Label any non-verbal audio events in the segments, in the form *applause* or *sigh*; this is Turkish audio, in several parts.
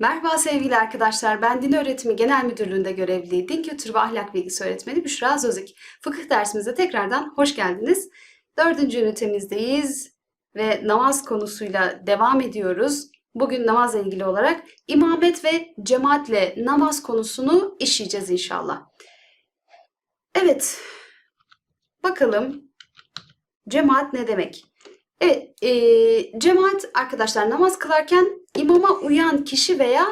Merhaba sevgili arkadaşlar. Ben Din Öğretimi Genel Müdürlüğü'nde görevli Din Kültürü ve Ahlak Bilgisi Öğretmeni Büşra Zözik. Fıkıh dersimize tekrardan hoş geldiniz. Dördüncü ünitemizdeyiz ve namaz konusuyla devam ediyoruz. Bugün namazla ilgili olarak imamet ve cemaatle namaz konusunu işleyeceğiz inşallah. Evet, bakalım cemaat ne demek? Evet, e, cemaat arkadaşlar namaz kılarken imama uyan kişi veya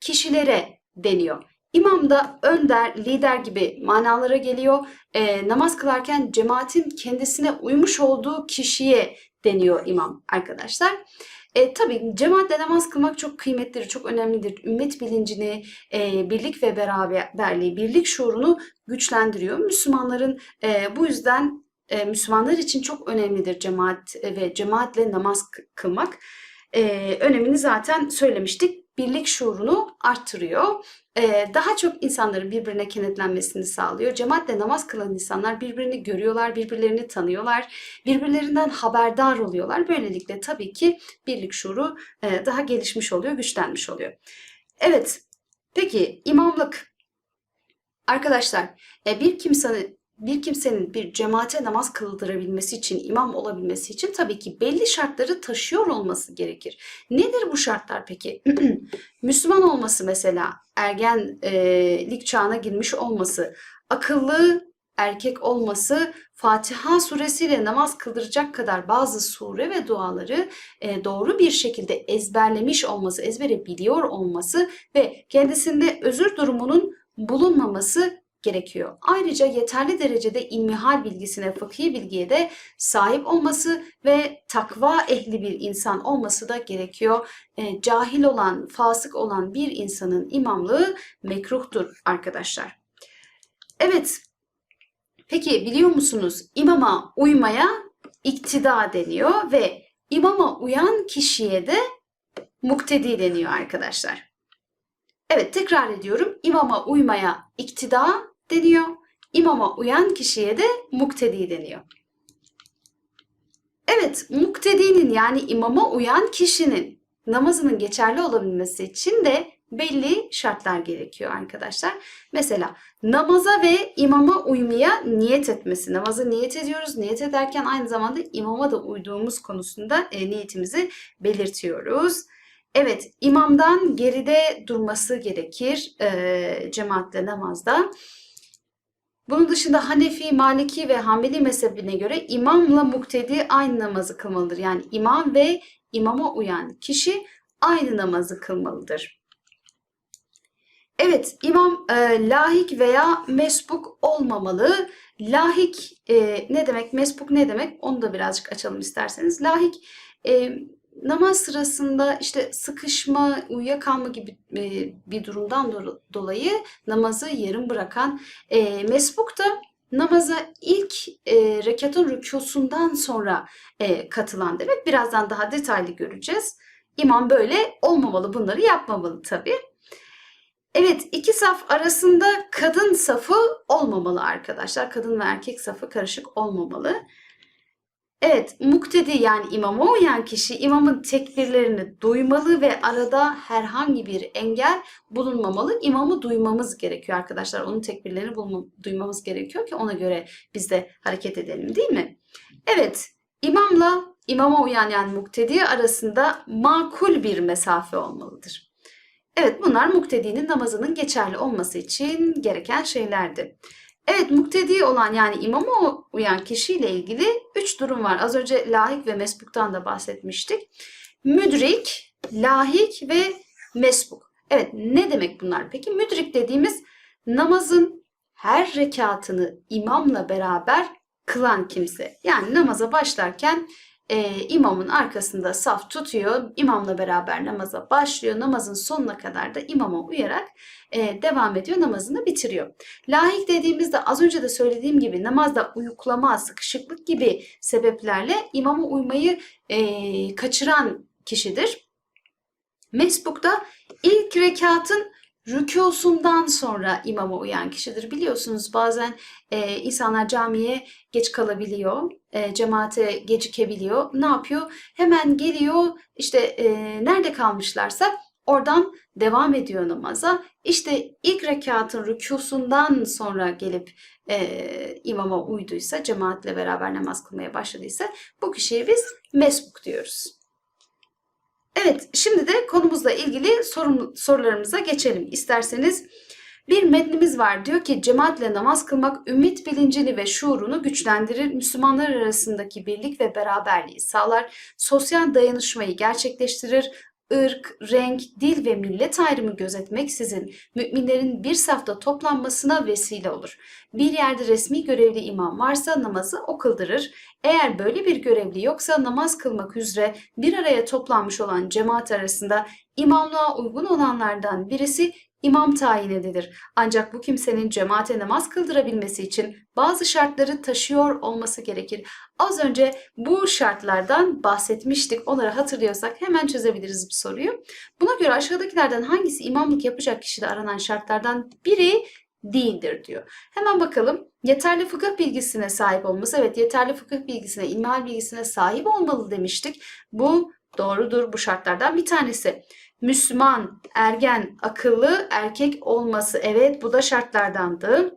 kişilere deniyor. İmam da önder, lider gibi manalara geliyor. E, namaz kılarken cemaatin kendisine uymuş olduğu kişiye deniyor imam arkadaşlar. E, tabii cemaatle namaz kılmak çok kıymetlidir, çok önemlidir. Ümmet bilincini, e, birlik ve beraberliği, birlik şuurunu güçlendiriyor. Müslümanların e, bu yüzden e, Müslümanlar için çok önemlidir cemaat ve cemaatle namaz kılmak. E, önemini zaten söylemiştik. Birlik şuurunu arttırıyor. E, daha çok insanların birbirine kenetlenmesini sağlıyor. Cemaatle namaz kılan insanlar birbirini görüyorlar, birbirlerini tanıyorlar, birbirlerinden haberdar oluyorlar. Böylelikle tabii ki birlik şuuru e, daha gelişmiş oluyor, güçlenmiş oluyor. Evet, peki imamlık. Arkadaşlar, e, bir kimsenin bir kimsenin bir cemaate namaz kıldırabilmesi için, imam olabilmesi için tabii ki belli şartları taşıyor olması gerekir. Nedir bu şartlar peki? *clears throat* Müslüman olması mesela, ergenlik çağına girmiş olması, akıllı erkek olması, Fatiha suresiyle namaz kıldıracak kadar bazı sure ve duaları e, doğru bir şekilde ezberlemiş olması, ezbere biliyor olması ve kendisinde özür durumunun bulunmaması gerekiyor. Ayrıca yeterli derecede ilmihal bilgisine, fıkhi bilgiye de sahip olması ve takva ehli bir insan olması da gerekiyor. E, cahil olan, fasık olan bir insanın imamlığı mekruhtur arkadaşlar. Evet, peki biliyor musunuz imama uymaya iktida deniyor ve imama uyan kişiye de muktedi deniyor arkadaşlar. Evet tekrar ediyorum. İmama uymaya iktida deniyor. İmama uyan kişiye de muktedi deniyor. Evet, muktedinin yani imama uyan kişinin namazının geçerli olabilmesi için de belli şartlar gerekiyor arkadaşlar. Mesela namaza ve imama uymaya niyet etmesi. Namazı niyet ediyoruz. Niyet ederken aynı zamanda imama da uyduğumuz konusunda e, niyetimizi belirtiyoruz. Evet, imamdan geride durması gerekir e, cemaatle namazda. Bunun dışında Hanefi, Maliki ve Hanbeli mezhebine göre imamla muktedi aynı namazı kılmalıdır. Yani imam ve imama uyan kişi aynı namazı kılmalıdır. Evet, imam e, lahik veya mesbuk olmamalı. Lahik e, ne demek, mesbuk ne demek onu da birazcık açalım isterseniz. Lahik e, namaz sırasında işte sıkışma, uyuyakalma gibi e, bir durumdan do- dolayı namazı yarım bırakan e, mesbuk da namaza ilk e, rekatın rükusundan sonra e, katılan demek. Birazdan daha detaylı göreceğiz. İmam böyle olmamalı, bunları yapmamalı tabii. Evet, iki saf arasında kadın safı olmamalı arkadaşlar. Kadın ve erkek safı karışık olmamalı. Evet, muktedi yani imama uyan kişi imamın tekbirlerini duymalı ve arada herhangi bir engel bulunmamalı. İmamı duymamız gerekiyor arkadaşlar. Onun tekbirlerini bulma, duymamız gerekiyor ki ona göre biz de hareket edelim değil mi? Evet, imamla imama uyan yani muktedi arasında makul bir mesafe olmalıdır. Evet, bunlar muktedinin namazının geçerli olması için gereken şeylerdi. Evet muktedi olan yani imama uyan kişiyle ilgili üç durum var. Az önce lahik ve mesbuktan da bahsetmiştik. Müdrik, lahik ve mesbuk. Evet ne demek bunlar peki? Müdrik dediğimiz namazın her rekatını imamla beraber kılan kimse. Yani namaza başlarken e, imamın arkasında saf tutuyor, imamla beraber namaza başlıyor, namazın sonuna kadar da imama uyarak e, devam ediyor, namazını bitiriyor. Lahik dediğimizde az önce de söylediğim gibi namazda uyuklama, sıkışıklık gibi sebeplerle imama uymayı e, kaçıran kişidir. Mesbuk'ta ilk rekatın rükusundan sonra imama uyan kişidir. Biliyorsunuz bazen e, insanlar camiye geç kalabiliyor, e, cemaate gecikebiliyor. Ne yapıyor? Hemen geliyor işte e, nerede kalmışlarsa Oradan devam ediyor namaza. İşte ilk rekatın rükusundan sonra gelip e, imama uyduysa, cemaatle beraber namaz kılmaya başladıysa bu kişiye biz mesbuk diyoruz. Evet, şimdi de konumuzla ilgili sorun, sorularımıza geçelim. İsterseniz bir metnimiz var. Diyor ki cemaatle namaz kılmak ümmet bilincini ve şuurunu güçlendirir, Müslümanlar arasındaki birlik ve beraberliği sağlar, sosyal dayanışmayı gerçekleştirir, ırk, renk, dil ve millet ayrımı gözetmeksizin müminlerin bir safta toplanmasına vesile olur. Bir yerde resmi görevli imam varsa namazı o kıldırır. Eğer böyle bir görevli yoksa namaz kılmak üzere bir araya toplanmış olan cemaat arasında imamlığa uygun olanlardan birisi imam tayin edilir. Ancak bu kimsenin cemaate namaz kıldırabilmesi için bazı şartları taşıyor olması gerekir. Az önce bu şartlardan bahsetmiştik. Onları hatırlıyorsak hemen çözebiliriz bu soruyu. Buna göre aşağıdakilerden hangisi imamlık yapacak kişide aranan şartlardan biri değildir diyor. Hemen bakalım. Yeterli fıkıh bilgisine sahip olması. Evet yeterli fıkıh bilgisine, ilmihal bilgisine sahip olmalı demiştik. Bu doğrudur bu şartlardan bir tanesi. Müslüman, ergen, akıllı erkek olması. Evet bu da şartlardandı.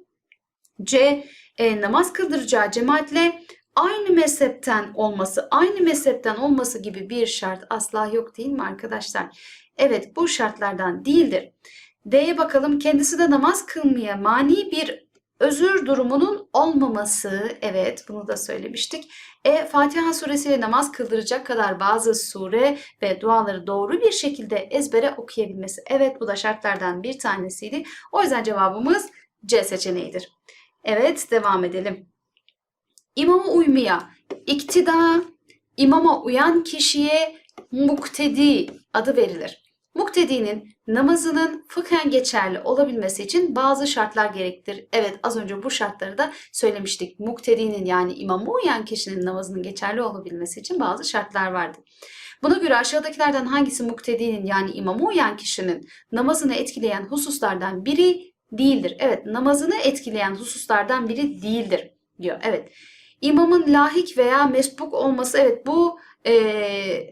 C. E, namaz kıldıracağı cemaatle aynı mezhepten olması, aynı mezhepten olması gibi bir şart asla yok değil mi arkadaşlar? Evet bu şartlardan değildir. D'ye bakalım kendisi de namaz kılmaya mani bir özür durumunun olmaması. Evet bunu da söylemiştik. E Fatiha suresiyle namaz kıldıracak kadar bazı sure ve duaları doğru bir şekilde ezbere okuyabilmesi. Evet bu da şartlardan bir tanesiydi. O yüzden cevabımız C seçeneğidir. Evet devam edelim. İmama uymaya, iktida, imama uyan kişiye muktedi adı verilir. Muktedinin namazının fıkhen geçerli olabilmesi için bazı şartlar gerektir. Evet az önce bu şartları da söylemiştik. Muktedinin yani imama uyan kişinin namazının geçerli olabilmesi için bazı şartlar vardı. Buna göre aşağıdakilerden hangisi muktedinin yani imama uyan kişinin namazını etkileyen hususlardan biri değildir? Evet namazını etkileyen hususlardan biri değildir diyor. Evet imamın lahik veya mesbuk olması evet bu e,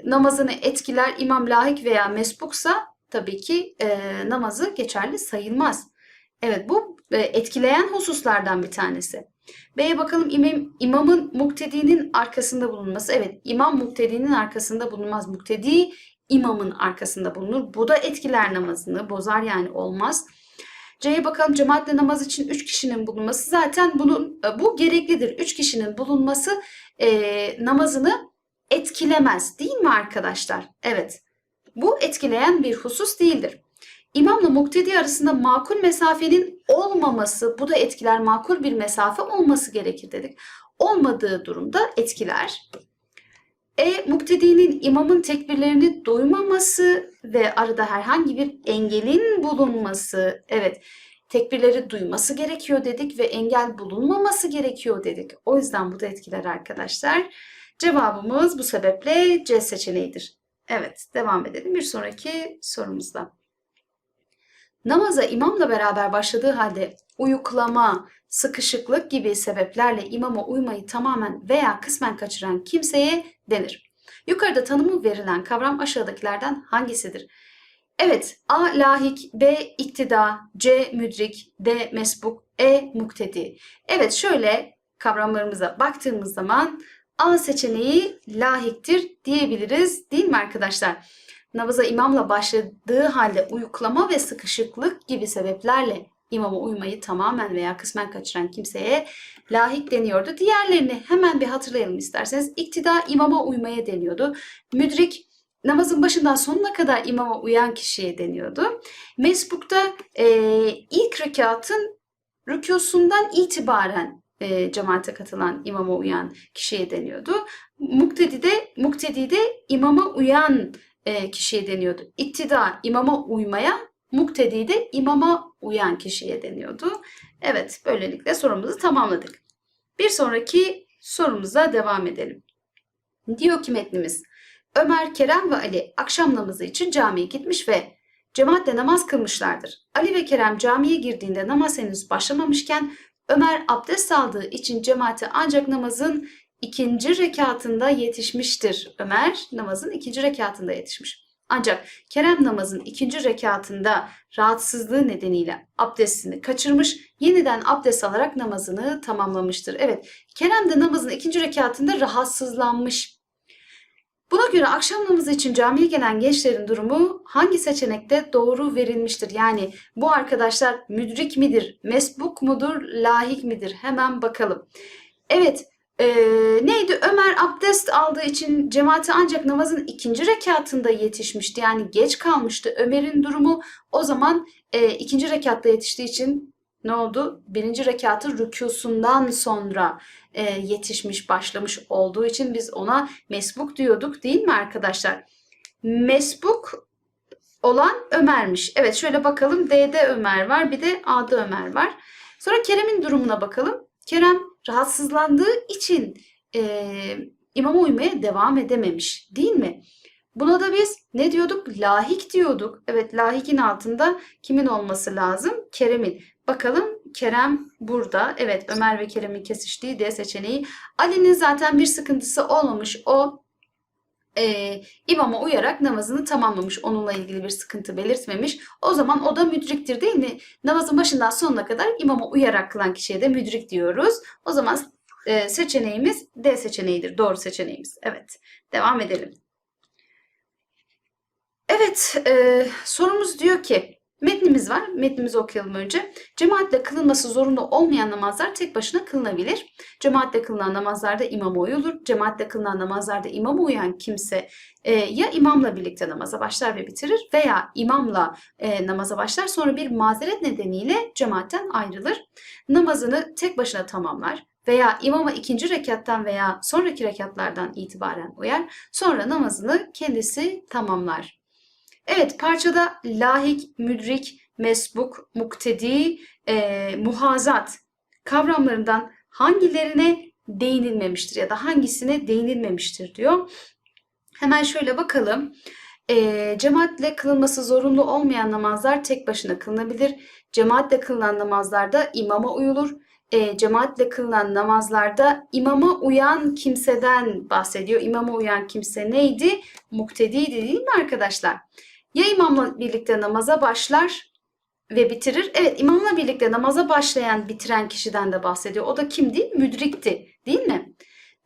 namazını etkiler. İmam lahik veya mesbuksa tabii ki e, namazı geçerli sayılmaz. Evet bu e, etkileyen hususlardan bir tanesi. B'ye bakalım imam, imamın muktedinin arkasında bulunması. Evet imam muktedinin arkasında bulunmaz. Muktedi imamın arkasında bulunur. Bu da etkiler namazını bozar yani olmaz. C'ye bakalım cemaatle namaz için 3 kişinin bulunması zaten bunun e, bu gereklidir. 3 kişinin bulunması e, namazını etkilemez değil mi arkadaşlar? Evet. Bu etkileyen bir husus değildir. İmamla muktedi arasında makul mesafenin olmaması, bu da etkiler makul bir mesafe olması gerekir dedik. Olmadığı durumda etkiler. E muktedinin imamın tekbirlerini duymaması ve arada herhangi bir engelin bulunması. Evet tekbirleri duyması gerekiyor dedik ve engel bulunmaması gerekiyor dedik. O yüzden bu da etkiler arkadaşlar. Cevabımız bu sebeple C seçeneğidir. Evet devam edelim bir sonraki sorumuzda. Namaza imamla beraber başladığı halde uyuklama, sıkışıklık gibi sebeplerle imama uymayı tamamen veya kısmen kaçıran kimseye denir. Yukarıda tanımı verilen kavram aşağıdakilerden hangisidir? Evet, A. Lahik, B. iktida, C. Müdrik, D. Mesbuk, E. Muktedi. Evet, şöyle kavramlarımıza baktığımız zaman A seçeneği lahiktir diyebiliriz değil mi arkadaşlar? Namaza imamla başladığı halde uyuklama ve sıkışıklık gibi sebeplerle imama uymayı tamamen veya kısmen kaçıran kimseye lahik deniyordu. Diğerlerini hemen bir hatırlayalım isterseniz. İktida imama uymaya deniyordu. Müdrik namazın başından sonuna kadar imama uyan kişiye deniyordu. Mesbuk'ta e, ilk rekatın rükusundan itibaren e, cemaate katılan imama uyan kişiye deniyordu. Muktedi de, muktedi de imama uyan e, kişiye deniyordu. İktida imama uymaya, muktedi de imama uyan kişiye deniyordu. Evet böylelikle sorumuzu tamamladık. Bir sonraki sorumuza devam edelim. Diyor ki metnimiz Ömer, Kerem ve Ali akşam namazı için camiye gitmiş ve cemaatle namaz kılmışlardır. Ali ve Kerem camiye girdiğinde namaz henüz başlamamışken Ömer abdest aldığı için cemaate ancak namazın ikinci rekatında yetişmiştir. Ömer namazın ikinci rekatında yetişmiş. Ancak Kerem namazın ikinci rekatında rahatsızlığı nedeniyle abdestini kaçırmış, yeniden abdest alarak namazını tamamlamıştır. Evet, Kerem de namazın ikinci rekatında rahatsızlanmış. Buna göre akşam namazı için camiye gelen gençlerin durumu hangi seçenekte doğru verilmiştir? Yani bu arkadaşlar müdrik midir, mesbuk mudur, lahik midir? Hemen bakalım. Evet, ee, neydi? Ömer abdest aldığı için cemaate ancak namazın ikinci rekatında yetişmişti. Yani geç kalmıştı. Ömer'in durumu o zaman e, ikinci rekatta yetiştiği için ne oldu? Birinci rekatı rükusundan sonra e, yetişmiş, başlamış olduğu için biz ona mesbuk diyorduk değil mi arkadaşlar? Mesbuk olan Ömer'miş. Evet şöyle bakalım. D'de Ömer var bir de A'da Ömer var. Sonra Kerem'in durumuna bakalım. Kerem rahatsızlandığı için e, imama uymaya devam edememiş değil mi? Buna da biz ne diyorduk? Lahik diyorduk. Evet lahikin altında kimin olması lazım? Kerem'in. Bakalım Kerem burada. Evet Ömer ve Kerem'in kesiştiği D seçeneği. Ali'nin zaten bir sıkıntısı olmamış. O e, imama uyarak namazını tamamlamış. Onunla ilgili bir sıkıntı belirtmemiş. O zaman o da müdriktir değil mi? Namazın başından sonuna kadar imama uyarak kılan kişiye de müdrik diyoruz. O zaman e, seçeneğimiz D seçeneğidir. Doğru seçeneğimiz. Evet. Devam edelim. Evet. E, sorumuz diyor ki Metnimiz var. Metnimizi okuyalım önce. Cemaatle kılınması zorunlu olmayan namazlar tek başına kılınabilir. Cemaatle kılınan namazlarda imama uyulur. Cemaatle kılınan namazlarda imama uyan kimse e, ya imamla birlikte namaza başlar ve bitirir veya imamla e, namaza başlar sonra bir mazeret nedeniyle cemaatten ayrılır. Namazını tek başına tamamlar veya imama ikinci rekattan veya sonraki rekatlardan itibaren uyar. Sonra namazını kendisi tamamlar. Evet parçada lahik, müdrik, mesbuk, muktedi, e, muhazat kavramlarından hangilerine değinilmemiştir ya da hangisine değinilmemiştir diyor. Hemen şöyle bakalım. E, cemaatle kılınması zorunlu olmayan namazlar tek başına kılınabilir. Cemaatle kılınan namazlarda imama uyulur. E, cemaatle kılınan namazlarda imama uyan kimseden bahsediyor. İmama uyan kimse neydi? Muktediydi değil mi arkadaşlar? Ya imamla birlikte namaza başlar ve bitirir. Evet imamla birlikte namaza başlayan bitiren kişiden de bahsediyor. O da kimdi? Müdrikti değil mi?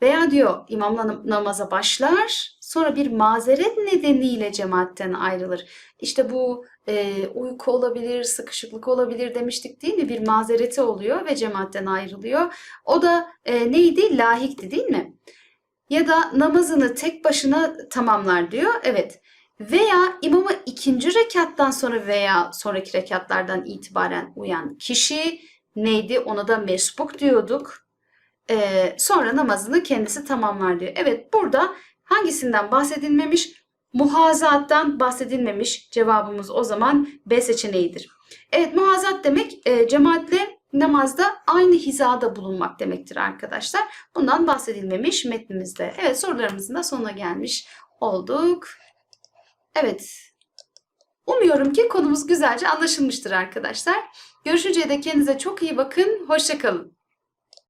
Veya diyor imamla namaza başlar sonra bir mazeret nedeniyle cemaatten ayrılır. İşte bu e, uyku olabilir, sıkışıklık olabilir demiştik değil mi? Bir mazereti oluyor ve cemaatten ayrılıyor. O da e, neydi? Lahikti değil mi? Ya da namazını tek başına tamamlar diyor. Evet. Veya imama ikinci rekattan sonra veya sonraki rekatlardan itibaren uyan kişi neydi? Ona da mesbuk diyorduk. Ee, sonra namazını kendisi tamamlar diyor. Evet burada hangisinden bahsedilmemiş? Muhazattan bahsedilmemiş. Cevabımız o zaman B seçeneğidir. Evet muhazat demek e, cemaatle namazda aynı hizada bulunmak demektir arkadaşlar. Bundan bahsedilmemiş metnimizde. Evet sorularımızın da sonuna gelmiş olduk. Evet. Umuyorum ki konumuz güzelce anlaşılmıştır arkadaşlar. Görüşünceye de kendinize çok iyi bakın. Hoşçakalın.